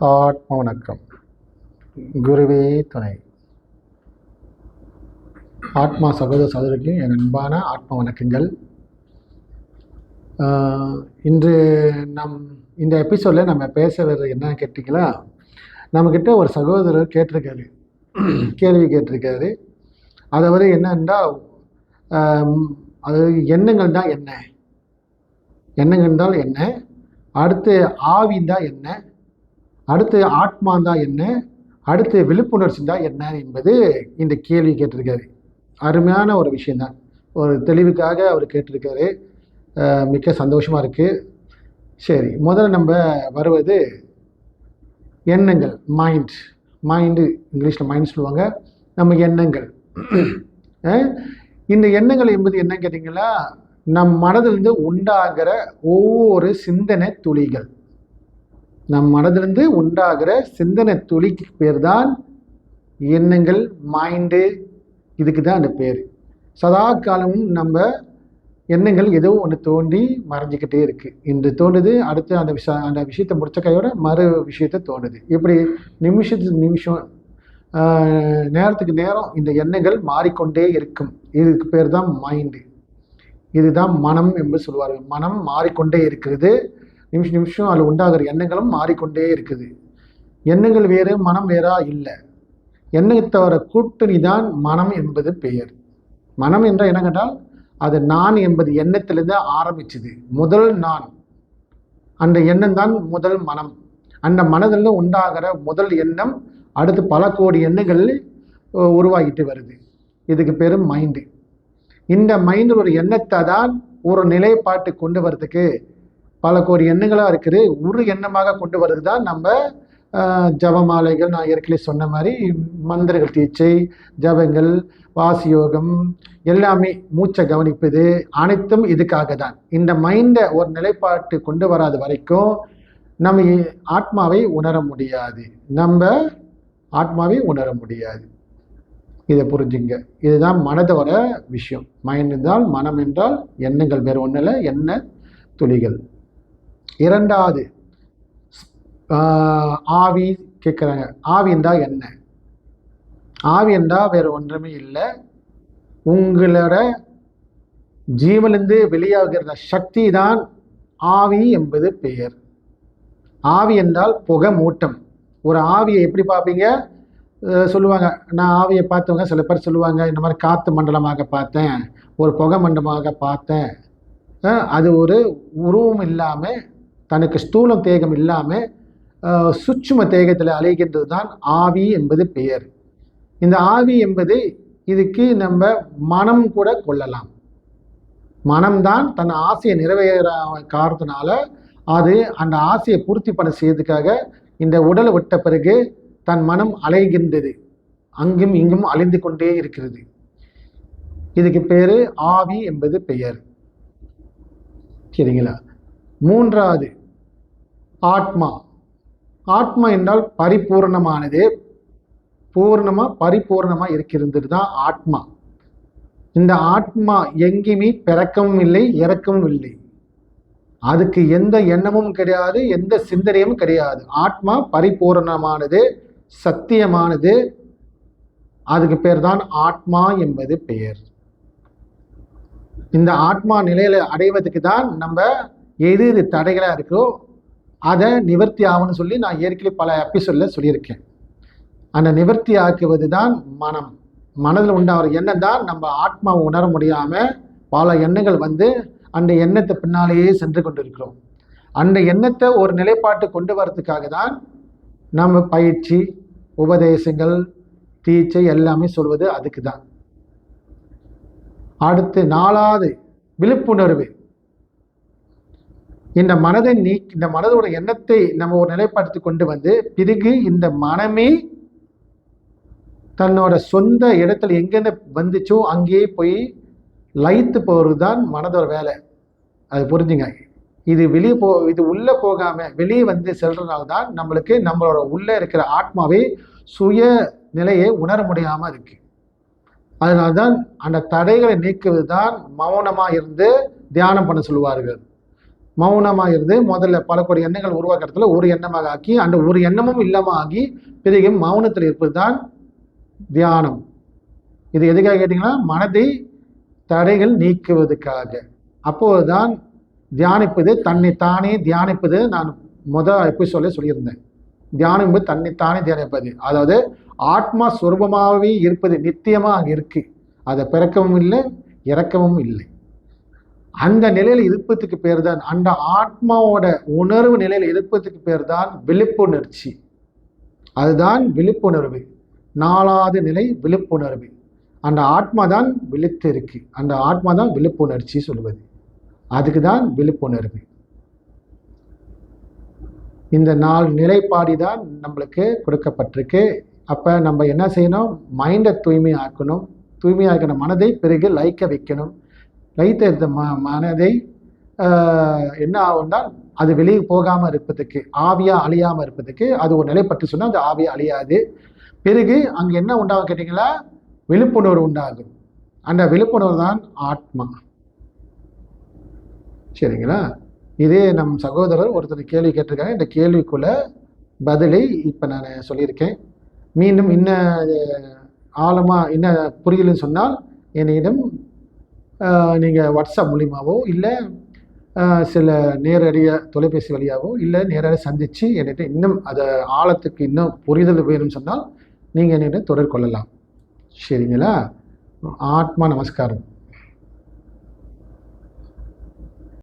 ஆத்ம வணக்கம் குருவே துணை. ஆத்மா சகோதர சகோதரிக்கு என் அன்பான ஆத்ம வணக்கங்கள். இன்று நம் இந்த எபிசோடில் நம்ம பேச வர்றது என்ன கேட்டிங்களா? நம்மக்கிட்ட ஒரு சகோதரர் கேட்டிருக்காரு. கேள்வி கேட்டிருக்காரு. அதாவது என்னன்னா ஆம், அது எண்ணங்கள் தான் என்ன? எண்ணங்கள் என்றால் என்ன? அடுத்து ஆவிந்தா என்ன? அடுத்து ஆத்மாந்தா என்ன? அடுத்து விழிப்புணர்ச்சி தான் என்ன என்பது இந்த கேள்வி கேட்டிருக்காரு. அருமையான ஒரு விஷயந்தான் ஒரு தெளிவுக்காக அவர் கேட்டிருக்காரு. மிக்க சந்தோஷமாக இருக்குது சரி முதல்ல நம்ம வருவது எண்ணங்கள் மைண்ட் மைண்டு இங்கிலீஷில் மைண்ட் சொல்லுவாங்க. நம்ம எண்ணங்கள். இந்த எண்ணங்கள் என்பது என்ன கேட்டிங்களா நம் மனதிலிருந்து உண்டாகிற ஒவ்வொரு சிந்தனை துளிகள். நம் மனதிலிருந்து உண்டாகிற சிந்தனை துளிக்கு பேர் தான் எண்ணங்கள் மைண்டு இதுக்கு தான் அந்த பேர். சதா காலமும் நம்ம எண்ணங்கள் ஏதோ ஒன்று தோண்டி மறைஞ்சிக்கிட்டே இருக்குது இன்று தோண்டுது அடுத்து அந்த விஷ அந்த விஷயத்தை முடித்த கையோட மறு விஷயத்தை தோணுது. இப்படி நிமிஷத்துக்கு நிமிஷம் நேரத்துக்கு நேரம் இந்த எண்ணங்கள் மாறிக்கொண்டே இருக்கும். இதுக்கு பேர் தான் மைண்டு இதுதான் மனம் என்று சொல்வார்கள். மனம் மாறிக்கொண்டே இருக்கிறது. நிமிஷம் நிமிஷம் அதில் உண்டாகிற எண்ணங்களும் மாறிக்கொண்டே இருக்குது. எண்ணங்கள் வேறு மனம் வேறா இல்லை. எண்ணத்தோட கூட்டணி தான் மனம் என்பது பெயர். மனம் என்ற என்ன கேட்டால் அது நான் என்பது எண்ணத்திலிருந்து ஆரம்பிச்சது. முதல் நான். அந்த எண்ணம் தான் முதல் மனம். அந்த மனதில் உண்டாகிற முதல் எண்ணம் அடுத்து பல கோடி எண்ணங்கள் உருவாகிட்டு வருது. இதுக்கு பேர் மைண்டு இந்த மைண்டில் ஒரு எண்ணத்தை தான் ஒரு நிலைப்பாட்டு கொண்டு வரதுக்கு பல கோடி எண்ணங்களாக இருக்குது. ஒரு எண்ணமாக கொண்டு வருது தான் நம்ம ஜபமாலைகள் நான் ஏற்கனவே சொன்ன மாதிரி மந்திரங்கள் தீட்சை ஜபங்கள் வாசியோகம் எல்லாமே மூச்சை கவனிப்பது அனைத்தும் இதுக்காக தான். இந்த மைண்டை ஒரு நிலைப்பாட்டு கொண்டு வராத வரைக்கும் நம்ம ஆத்மாவை உணர முடியாது. நம்ம ஆத்மாவை உணர முடியாது. இதை புரிஞ்சுங்க. இதுதான் மனதோட விஷயம். மைண்ட் என்றால் மனம் என்றால் எண்ணங்கள் வேறு ஒன்றும் இல்லை எண்ண துளிகள். இரண்டாவது ஆவி கேட்குறாங்க ஆவி என்றால் என்ன? ஆவி என்றால் வேறு ஒன்றுமே இல்லை. உங்களோட ஜீவனிலிருந்து வெளியாகிற சக்தி தான் ஆவி என்பது பெயர். ஆவி என்றால் புகை மூட்டம். ஒரு ஆவியை எப்படி பார்ப்பீங்க? சொல்லுவாங்க. நான் ஆவியை பார்த்தவங்க சில பேர் சொல்லுவாங்க இந்த மாதிரி காற்று மண்டலமாக பார்த்தேன். ஒரு புகை மண்டலமாக பார்த்தேன். அது ஒரு உருவம் இல்லாமல் தனக்கு ஸ்தூலம் தேகம் இல்லாமல் சுட்சும தேகத்தில் அலைகின்றது தான் ஆவி என்பது பெயர். இந்த ஆவி என்பது இதுக்கு நம்ம மனம் கூட கொள்ளலாம். மனம்தான் தன் ஆசையை நிறைவேற காரணத்தினால அது அந்த ஆசையை பூர்த்தி பண்ண செய்யறதுக்காக இந்த உடலை விட்ட பிறகு தன் மனம் அலைகின்றது. அங்கும் இங்கும் அலைந்து கொண்டே இருக்கிறது. இதுக்கு பேர் ஆவி என்பது பெயர். சரிங்களா? மூன்றாவது ஆத்மா. ஆத்மா என்றால் பரிபூர்ணமானது. பூர்ணமா பரிபூர்ணமா இருக்கிறது தான் ஆத்மா. இந்த ஆத்மா எங்கேயுமே பிறக்கவும் இல்லை இறக்கவும் இல்லை. அதுக்கு எந்த எண்ணமும் கிடையாது எந்த சிந்தனையும் கிடையாது. ஆத்மா பரிபூரணமானது சத்தியமானது. அதுக்கு பேர் தான் ஆத்மா என்பது பெயர். இந்த ஆத்மா நிலையில அடைவதற்கு தான் நம்ம எது எது தடைகளா இருக்கோ அதை நிவர்த்தி ஆகும்னு சொல்லி நான் ஏற்கனவே பல எபிசோடில் சொல்லியிருக்கேன். அந்த நிவர்த்தி ஆக்குவது தான் மனம். மனதில் உண்டாகிற எண்ணம் தான் நம்ம ஆத்மாவை உணர முடியாமல் பல எண்ணங்கள் வந்து அந்த எண்ணத்தை பின்னாலேயே சென்று கொண்டிருக்கிறோம். அந்த எண்ணத்தை ஒரு நிலைப்பாட்டு கொண்டு வரதுக்காக தான் நம்ம பயிற்சி உபதேசங்கள் தீச்சை எல்லாமே சொல்வது அதுக்கு தான் அடுத்து நாலாவது விழிப்புணர்வு. இந்த மனதை நீ இந்த மனதோட எண்ணத்தை நம்ம ஒரு நிலைப்படுத்தி கொண்டு வந்து பிறகு இந்த மனமே தன்னோட சொந்த இடத்துல எங்கெந்த வந்துச்சோ அங்கேயே போய் லயித்து போகிறது தான் மனதோட வேலை. அது புரிஞ்சுங்க. இது வெளியே போ இது உள்ளே போகாமல் வெளியே வந்து செல்றதுனால தான் நம்மளுக்கு நம்மளோட உள்ளே இருக்கிற ஆத்மாவே சுய நிலையை உணர முடியாமல் இருக்கு. அதனால தான் அந்த தடைகளை நீக்குவது தான் மௌனமாக இருந்து தியானம் பண்ண சொல்லுவார்கள். மௌனமாக இருந்து முதல்ல பல கோடி எண்ணங்கள் உருவாக்குறதுல ஒரு எண்ணமாக ஆக்கி அந்த ஒரு எண்ணமும் இல்லாமல் ஆகி பிறகு மௌனத்தில் இருப்பது தான் தியானம். இது எதுக்காக கேட்டிங்கன்னா மனதை தடைகள் நீக்குவதற்காக. அப்போதுதான் தியானிப்பது தன்னை தானே தியானிப்பது நான் முதல் எபிசோட்ல சொல்லியிருந்தேன். தியானம் என்பது தன்னை தானே தியானிப்பது. அதாவது ஆத்மா சுரூபமாகவே இருப்பது நித்தியமாக அங்கே இருக்குது அதை பிறக்கவும் இல்லை இறக்கவும் இல்லை. அந்த நிலையில் இருப்பதுக்கு பேர் தான் அந்த ஆத்மாவோட உணர்வு நிலையில் இருப்பதுக்கு பேர் தான் விழிப்புணர்ச்சி. அதுதான் விழிப்புணர்வு. நாலாவது நிலை விழிப்புணர்வு. அந்த ஆத்மா தான் விழித்து இருக்கு. அந்த ஆத்மா தான் விழிப்புணர்ச்சி சொல்வது அதுக்கு தான் விழிப்புணர்வு. இந்த நாலு நிலைப்பாடி தான் நம்மளுக்கு கொடுக்கப்பட்டிருக்கு. அப்போ நம்ம என்ன செய்யணும்? மைண்டை தூய்மை ஆக்கணும் தூய்மையாக்கின மனதை பிறகு லைக்க வைக்கணும். லைத்த இந்த ம மனதை என்ன ஆகும்னா அது வெளியே போகாமல் இருப்பதுக்கு ஆவியாக அழியாமல் இருப்பதுக்கு அது ஒரு நிலைப்பட்டு சொன்னால் அது ஆவியாக அழியாது. பிறகு அங்கே என்ன உண்டாகும் கேட்டிங்களா? விழிப்புணர்வு உண்டாகும். அந்த விழிப்புணர்வு தான் ஆத்மா. சரிங்களா? இதே நம் சகோதரர் ஒருத்தர் கேள்வி கேட்டிருக்காங்க. இந்த கேள்விக்குள்ள பதிலை இப்போ நான் சொல்லியிருக்கேன். மீண்டும் இன்ன ஆழமாக என்ன புரியலன்னு சொன்னால் என்னிடம் நீங்கள் வாட்ஸ்அப் மூலிமாவோ இல்லை சில நேரடியாக தொலைபேசி வழியாகவோ இல்லை நேரடியாக சந்தித்து என்கிட்ட இன்னும் அதை ஆழத்துக்கு இன்னும் புரிதல் வேணும்னு சொன்னால் நீங்கள் என்னிடம் தொடர்பு கொள்ளலாம் சரிங்களா? ஆத்மா நமஸ்காரம்.